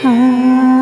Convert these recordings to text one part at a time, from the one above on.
Ah.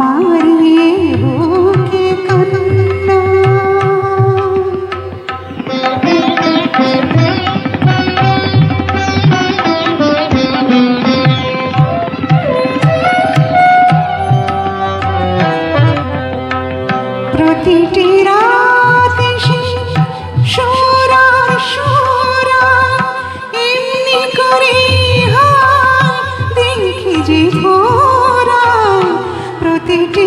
আমার বুকে কান্না প্রতিটি রাতে সে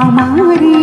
আমারে